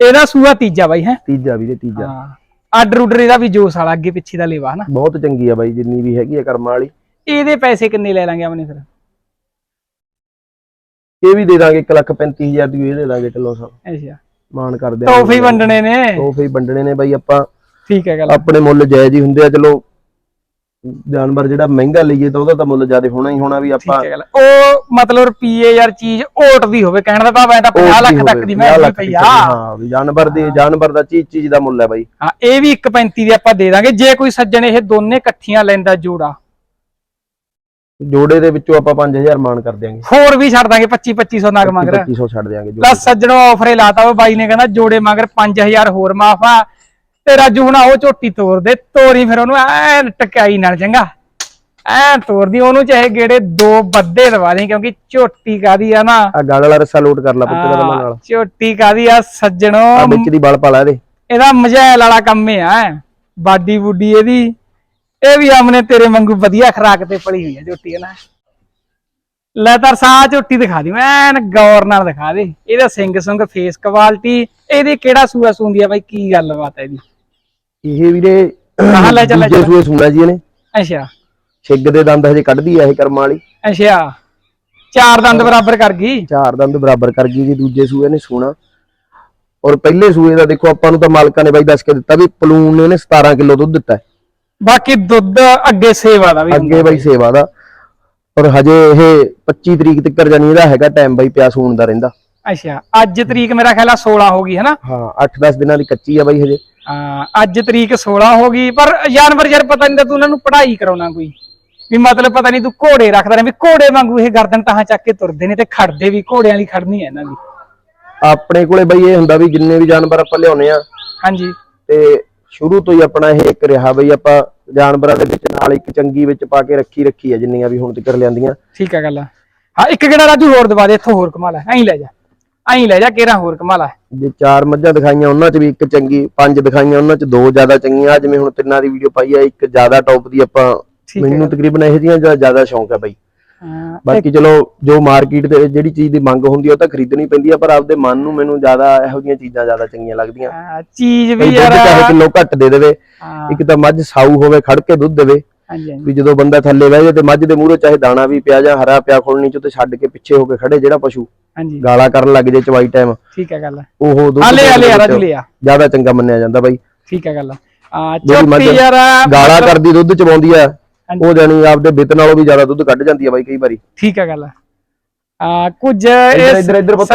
ਇਹਦਾ ਸੂਆ ਤੀਜਾ ਬਾਈ ਹੈ। ਤੀਜਾ ਵੀਰੇ ਤੀਜਾ। ਹਾਂ। ਆਰਡਰ ਉਡਰ ਇਹਦਾ ਵੀ ਜੋਸ ਵਾਲਾ ਅੱਗੇ ਪਿੱਛੇ ਦਾ ਲੇਵਾ ਹਨਾ? ਬਹੁਤ ਚੰਗੀ ਆ ਬਾਈ ਜਿੰਨੀ ਵੀ ਹੈਗੀ ਆ ਕਰਮਾਂ ਵਾਲੀ। ਇਹਦੇ ਪੈਸੇ ਕਿੰਨੇ ਲੈ ਲਾਂਗੇ ਆਪਨੇ ਫਿਰ? ਇਹ ਵੀ ਦੇ ਦਾਂਗੇ 135000 ਦੀ ਇਹ ਦੇ ਦਾਂਗੇ ਢਿੱਲੋਂ ਸਾਹਿਬ ਅੱਛਾ। ਮਾਨ ਕਰਦੇ ਤੋਹਫੇ ਵੰਡਣੇ ਨੇ। ਤੋਹਫੇ ਵੰਡਣੇ ਨੇ ਬਾਈ ਆਪਾਂ। ਠੀਕ ਹੈ ਗੱਲ। ਆਪਣੇ ਮੁੱਲ ਜਾਇਜ਼ ਹੀ ਹੁੰਦੇ ਆ ਚਲੋ ਜਾਨਵਰ ਜਿਹੜਾ ਮਹਿੰਗਾ ਲਈਏ ਤਾਂ ਉਹਦਾ ਤਾਂ ਮੁੱਲ ਜ਼ਿਆਦਾ ਹੋਣਾ ਹੀ ਹੋਣਾ ਵੀ ਆਪਾਂ ਠੀਕ ਹੈ ਗੱਲ। ਉਹ ਮਤਲਬ ਰੁਪਈਏ ਯਾਰ ਚੀਜ਼ ਓਟ ਦੀ ਹੋਵੇ ਕਹਿਣ ਦਾ ਭਾਵ ਐ ਤਾਂ 50 ਲੱਖ ਤੱਕ ਦੀ ਮੈਂ 50 ਲੱਖ ਪਈ ਆ। ਹਾਂ ਵੀ ਜਾਨਵਰ ਦੀ ਜਾਨਵਰ ਦਾ ਚੀਜ਼ ਚੀਜ਼ ਦਾ ਮੁੱਲ ਹੈ ਬਾਈ। ਹਾਂ ਇਹ ਵੀ 1.35 ਦੀ ਆਪਾਂ ਦੇ ਦਾਂਗੇ ਜੇ ਕੋਈ ਸੱਜਣ ਇਹ ਦੋਨੇ ਇਕੱਠੀਆਂ ਲੈਂਦਾ ਜੋੜਾ। ਜੋੜੇ ਦੇ ਵਿੱਚੋਂ ਆਪਾਂ 5000 ਮਾਨ ਕਰ ਦਿਆਂਗੇ। ਹੋਰ ਵੀ ਛੱਡ ਦਾਂਗੇ 25 2500 ਨਗ ਮੰਗ 2500 ਛੱਡ ਦਿਆਂਗੇ ਜੋੜੇ ਪਲੱਸ ਸੱਜਣੋਂ ਆਫਰ ਲਾਤਾ ਉਹ ਬਾਈ ਨੇ ਕਹਿੰਦਾ ਜੋੜੇ ਮਗਰ 5000 ਹੋਰ ਮਾਫ ਆ। ਤੇ ਰਾਜੂ ਹੁਣ ਉਹ ਝੋਟੀ ਤੋਰ ਦੇ ਤੋਰੀ ਫਿਰ ਉਹਨੂੰ ਐ ਟਕਾਈ ਨਾਲ ਚੰਗਾ। ਐ ਤੋਰਦੀ ਉਹਨੂੰ ਚਾਹੇ ਗੇੜੇ ਦੋ ਬੱਦੇ ਦਵਾ ਦੇ ਕਿਉਂਕਿ ਝੋਟੀ ਕਾਦੀ ਆ ਨਾ। ਆ ਗਲ ਵਾਲਾ ਰੱਸਾ ਕਰ ਲਾ ਪੁੱਤ ਦਾ ਦਮਾ ਨਾਲ। ਆ, ਝੋਟੀ ਕਾਦੀ ਆ ਸੱਜਣੋ। ਆ ਵਿੱਚ ਦੀ ਬਲ ਪਾ ਲਾ ਇਹਦੇ। ਇਹਦਾ ਮਝੈਲ ਵਾਲਾ ਕੰਮ ਹੈ। ਬਾਡੀ ਬੁੱਡੀ ਇਹਦੀ। ਇਹ ਵੀ ਆਮਨੇ ਤੇਰੇ ਵਾਂਗੂ ਵਧੀਆ ਖਰਾਕ ਤੇ ਪੜੀ ਹੋਈ ਹੈ ਝੋਟੀ ਨਾ। ਲੈ ਤਾਂ ਸਾ ਝੋਟੀ ਦਿਖਾ ਦੀ ਐਨ ਗੌਰ ਨਾਲ ਦਿਖਾ ਦੇ। ਇਹਦਾ ਸਿੰਘ ਸੁੰਗ ਫੇਸ ਕੁਆਲਿਟੀ ਇਹਦੀ ਕਿਹੜਾ ਸੂਆ ਸੂੰਦੀ ਆ ਬਾਈ ਕੀ ਗੱਲਬਾਤ ਹੈ ਇਹਦੀ। ਇਹ ਵੀਰੇ ਕਹਾਂ ਲੈ ਚੱਲ, ਦੂਜੇ। ਸੂਏ ਸੁਣਾ ਜੀ ਇਹਨੇ। ਅੱਛਾ। ਛਿੱਗ ਦੇ ਦੰਦ ਹਜੇ ਕੱਢਦੀ ਆ ਇਹ ਕਰਮਾਂ ਵਾਲੀ। ਅੱਛਾ। ਚਾਰ ਦੰਦ ਬਰਾਬਰ ਕਰ ਗਈ? ਚਾਰ ਦੰਦ ਬਰਾਬਰ ਕਰ ਗਈ ਜੀ ਦੂਜੇ ਸੂਏ ਨੇ ਸੋਣਾ। ਔਰ ਪਹਿਲੇ ਸੂਏ ਦਾ ਦੇਖੋ ਆਪਾਂ ਨੂੰ ਤਾਂ ਮਾਲਕਾਂ ਨੇ ਬਾਈ ਦੱਸ ਕੇ ਦਿੱਤਾ ਵੀ ਪਲੂਨ ਨੇ ਇਹਨੇ 17 ਕਿਲੋ ਦੁੱਧ ਦਿੱਤਾ। ਬਾਕੀ ਦੁੱਧ ਅੱਗੇ ਸੇਵਾ ਦਾ ਵੀ। ਅੱਗੇ ਬਾਈ ਸੇਵਾ ਦਾ। ਔਰ ਹਜੇ ਇਹ 25 ਤਰੀਕ ਤੱਕ ਜਾਨੀ ਇਹਦਾ ਹੈਗਾ ਟਾਈਮ ਬਾਈ ਪਿਆ ਸੂਣ ਦਾ ਰਹਿੰਦਾ। ਅੱਛਾ। ਅੱਜ ਤਰੀਕ ਮੇਰਾ ਖਿਆਲ ਆ 16 ਹੋ ਗਈ ਹੈ ਨਾ ਹਾਂ 8-10 ਦਿਨਾਂ ਦੀ ਕੱਚੀ ਆ ਬਾਈ ਹਜੇ। ਹਾਂ ਅੱਜ ਤਰੀਕ 16 ਹੋ ਗਈ ਪਰ ਜਾਨਵਰ ਯਾਰ ਪਤਾ ਨਹੀਂ ਤੂੰ ਉਹਨਾਂ ਨੂੰ ਪੜ੍ਹਾਈ ਕਰਾਉਣਾ ਕੋਈ। ਵੀ ਮਤਲਬ ਪਤਾ ਨਹੀਂ ਤੂੰ ਘੋੜੇ ਰੱਖਦਾ ਰਹੇ ਵੀ ਘੋੜੇ ਵਾਂਗੂ ਇਹ ਗਰਦਨ ਤਾਂ ਚੱਕ ਕੇ ਤੁਰਦੇ ਨੇ ਤੇ ਖੜਦੇ ਵੀ ਘੋੜਿਆਂ ਵਾਲੀ ਖੜਨੀ ਹੈ ਇਹਨਾਂ ਦੀ। ਆਪਣੇ ਕੋਲੇ ਬਾਈ ਇਹ ਹੁੰਦਾ ਵੀ ਜਿੰਨੇ ਵੀ ਜਾਨਵਰ ਆਪਾਂ ਲਿਆਉਨੇ ਆ ਹਾਂਜੀ। ਤੇ ਸ਼ੁਰੂ ਤੋਂ ਹੀ ਆਪਣਾ ਇਹ ਇੱਕ ਰਿਹਾ ਬਈ ਆਪਾਂ ਜਾਨਵਰਾਂ ਦੇ ਵਿੱਚ ਨਾਲ ਇੱਕ ਚੰਗੀ ਵਿੱਚ ਪਾ ਕੇ ਰੱਖੀ ਰੱਖੀ ਆ ਜਿੰਨੀਆਂ ਵੀ ਹੁਣ ਤੱਕ ਲਿਆਂਦੀਆਂ। ਠੀਕ ਹੈ ਗੱਲ ਆ। ਹਾਂ ਇੱਕ ਗੇੜਾ ਰਾਜੂ ਹੋਰ ਦਵਾ ਦੇ ਇੱਥੋਂ ਹੋਰ ਕਮਾ ਲੈ ਐਂ ਲੈ ਜਾ। ਐਂ ਲੈ ਜਾ ਕਿਹੜਾ ਹੋਰ ਕਮਾ ਲੈ। ਜੇ ਚਾਰ ਮੱਝਾਂ ਦਿਖਾਈਆਂ ਉਹਨਾਂ 'ਚ ਵੀ ਇੱਕ ਚੰਗੀ ਪੰਜ ਦਿਖਾਈਆਂ ਉਹਨਾਂ 'ਚ ਦੋ ਜ਼ਿਆਦਾ ਚੰਗੀਆਂ। ਜਿਵੇਂ ਹੁਣ ਤਿੰਨਾਂ ਦੀ ਵੀਡੀਓ ਪਾਈ ਆ ਇੱਕ ਜ਼ਿਆਦਾ ਟੌਪ ਦੀ ਆਪਾਂ ਮੈਨੂੰ ਤਕਰੀਬਨ ਇਹੋ ਜ਼ਿਆ- ਜ਼ਿਆਦਾ ਸ਼ੌਂਕ ਹੈ ਬਾਈ। ਬਾਕੀ ਚਲੋ ਜੋ ਮਾਰਕੀਟ ਦੇ ਜਿਹੜੀ ਚੀਜ਼ ਦੀ ਮੰਗ ਹੁੰਦੀ ਆ ਉਹ ਤਾਂ ਖਰੀਦਣੀ ਪੈਂਦੀ ਆ ਪਰ ਆਪਦੇ ਮਨ ਨੂੰ ਮੈਨੂੰ ਜ਼ਿਆਦਾ ਇਹੋ ਜਿਹੀਆਂ ਚੀਜ਼ਾਂ ਜ਼ਿਆਦਾ ਚੰਗੀਆਂ ਲੱਗਦੀਆਂ। ਚੀਜ਼ ਵੀ ਯਾਰ ਚਾਹੇ ਕਿਲੋ ਘੱਟ ਦੇ ਦੇਵੇ। ਇੱਕ ਤਾਂ ਮੱਝ ਸਾਊ ਹੋਵੇ ਖੜ ਕੇ ਦੁੱਧ ਦੇਵੇ। ਵੀ ਜਦੋਂ ਬੰਦਾ ਥੱਲੇ ਬਹਿ ਜਾਏ ਤੇ ਮੱਝ ਦੇ ਮੂਹਰੇ ਚਾਹੇ ਦਾਣਾ ਵੀ ਪਿਆ ਜਾਂ ਹਰਾ ਪਿਆ ਖੋਲਣੀ ਚ ਤੇ ਛੱਡ ਕੇ ਪਿੱਛੇ ਹੋ ਕੇ ਖੜੇ ਜਿਹੜਾ ਪਸ਼ੂ ਹਾਂਜੀ। ਗਾਲਾਂ ਕਰਨ ਲੱਗ ਜੇ ਚਵਾਈ ਟਾਈਮ ਠੀਕ ਹੈ ਗੱਲ। ਉਹ ਦੇ ਲੈ ਆ ਵਿੱਚ ਰਾਜੂ ਲੈ ਆ ਜ਼ਿਆਦਾ ਚੰਗਾ ਮੰਨਿਆ ਜਾਂਦਾ ਬਾਈ। ਠੀਕ ਹੈ ਗੱਲ। ਆ ਝੋਟੀ ਯਾਰ ਗਾਲਾਂ ਕਰਦੀ ਦੁੱਧ ਚਵਾਉਂਦੀ ਆ। ਉਹ ਜਾਨੀ ਆਪਦੇ ਬਿੱਤ ਨਾਲੋਂ ਵੀ ਜ਼ਿਆਦਾ ਦੁੱਧ ਕੱਢ ਜਾਂਦੀ ਆ ਬਾਈ ਕਈ ਵਾਰੀ। ਠੀਕ ਹੈ ਗੱਲ। ਆ ਕੁਝ ਇੱਧਰ- ਪੁੱਤ,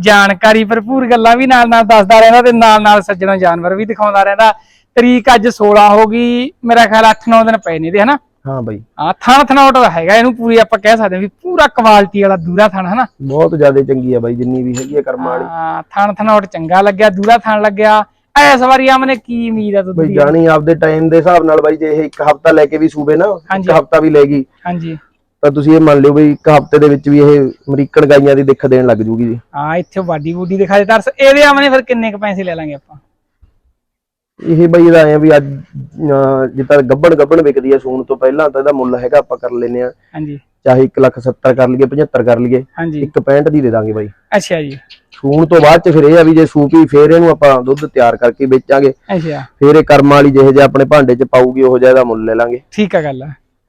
ਜਾਣਕਾਰੀ ਭਰਪੂਰ ਗੱਲਾਂ ਵੀ ਨਾਲ ਨਾਲ ਦੱਸਦਾ ਰਹਿੰਦਾ ਤੇ ਨਾਲ ਨਾਲ ਸੱਜਣਾ ਜਾਨਵਰ ਵੀ ਦਿਖਾਉਂਦਾ ਰਹਿੰਦਾ। ਤਰੀਕ ਅੱਜ 16 ਹੋ ਗਈ ਮੇਰਾ ਖਿਆਲ 8-9 ਦਿਨ ਪਏ ਨੇ ਦੇ ਹਨਾ? ਹਾਂ ਬਾਈ। ਆ ਥਣ ਥਣਾਉਟ ਦਾ ਹੈਗਾ ਇਹਨੂੰ ਪੂਰੀ ਆਪਾਂ ਕਹਿ ਸਕਦੇ ਹਾਂ ਵੀ ਪੂਰਾ ਕੁਆਲਿਟੀ ਵਾਲਾ ਦੂਰਾ ਥਣ ਹਨਾ? ਬਹੁਤ ਜ਼ਿਆਦਾ ਚੰਗੀ ਆ ਬਾਈ ਜਿੰਨੀ ਵੀ ਹੈਗੀ ਆ ਕਰਮਾਂ ਵਾਲੀ। ਹਾਂ ਥਣ ਥਣਾਉਟ ਚੰਗਾ ਲੱਗਿਆ ਦੂਰਾ ਥਣ ਲੱਗਿਆ। ਐਸ ਵਾਰੀ ਆਮਨੇ ਕੀ ਉਮੀਦ ਆ ਦੁੱਧ ਬਈ ਜਾਣੀ ਆਪਦੇ ਟਾਈਮ ਦੇ ਹਿਸਾਬ ਨਾਲ ਬਾਈ ਜੇ ਇਹ ਇੱਕ ਹਫਤਾ ਲੈ ਕੇ ਵੀ ਸੂਬੇ ਨਾ ਇੱਕ। ਹਫਤਾ ਵੀ ਲੈ ਗਈ ਹਾਂਜੀ। ਤਾਂ ਤੁਸੀਂ ਇਹ ਮੰਨ ਲਿਓ ਬਈ ਇੱਕ ਹਫ਼ਤੇ ਦੇ ਵਿੱਚ ਵੀ ਇਹ ਅਮਰੀਕਨ ਗਾਈਆਂ ਦੀ ਦਿੱਖ ਦੇਣ ਲੱਗ ਜੂਗੀ ਜੀ। ਹਾਂ ਇੱਥੇ ਵਾਡੀ ਬੂਡੀ ਦਿਖਾ ਦੇ ਤਰਸ। ਇਹਦੇ ਆਮਨੇ ਫਿਰ ਕਿੰਨੇ ਕ ਪੈਸੇ ਲੈ ਲਾਂਗੇ ਆਪਾਂ? ਇਹ ਬਈ ਇਹਦਾ ਐ ਵੀ ਅੱਜ ਜਿੱਦਾਂ ਗੱਬਣ ਗੱਬਣ ਵਿਕਦੀ ਹੈ ਸੂਣ ਤੋਂ ਪਹਿਲਾਂ ਤਾਂ ਇਹਦਾ ਮੁੱਲ ਹੈਗਾ ਆਪਾਂ ਕਰ ਲੈਨੇ ਆ। ਹਾਂਜੀ। ਚਾਹੇ 1 ਲੱਖ 70 ਕਰ ਲਈਏ 75 ਕਰ ਲਈਏ ਹਾਂਜੀ। 165 ਦੀ ਦੇ ਦਾਂਗੇ ਬਾਈ। ਅੱਛਾ ਜੀ। ਸੂਣ ਤੋਂ ਬਾਅਦ ਚ ਫਿਰ ਇਹ ਆ ਵੀ ਜੇ ਸੂਪੀ ਫੇਰ ਇਹਨੂੰ ਆਪਾਂ ਦੁੱਧ ਤਿਆਰ ਕਰਕੇ ਵੇਚਾਂਗੇ। ਅੱਛਾ। ਫੇਰ ਇਹ ਕਰਮ ਵਾਲੀ ਜਿਹੇ ਜੇ ਆਪਣੇ ਭਾਂਡੇ ਚ ਪਾਊਗੀ ਉਹ ਜਿਹਾ ਇਹਦਾ ਮੁੱਲ ਲੈ ਲਾਂਗੇ। ਠੀਕ ਆ ਗੱਲ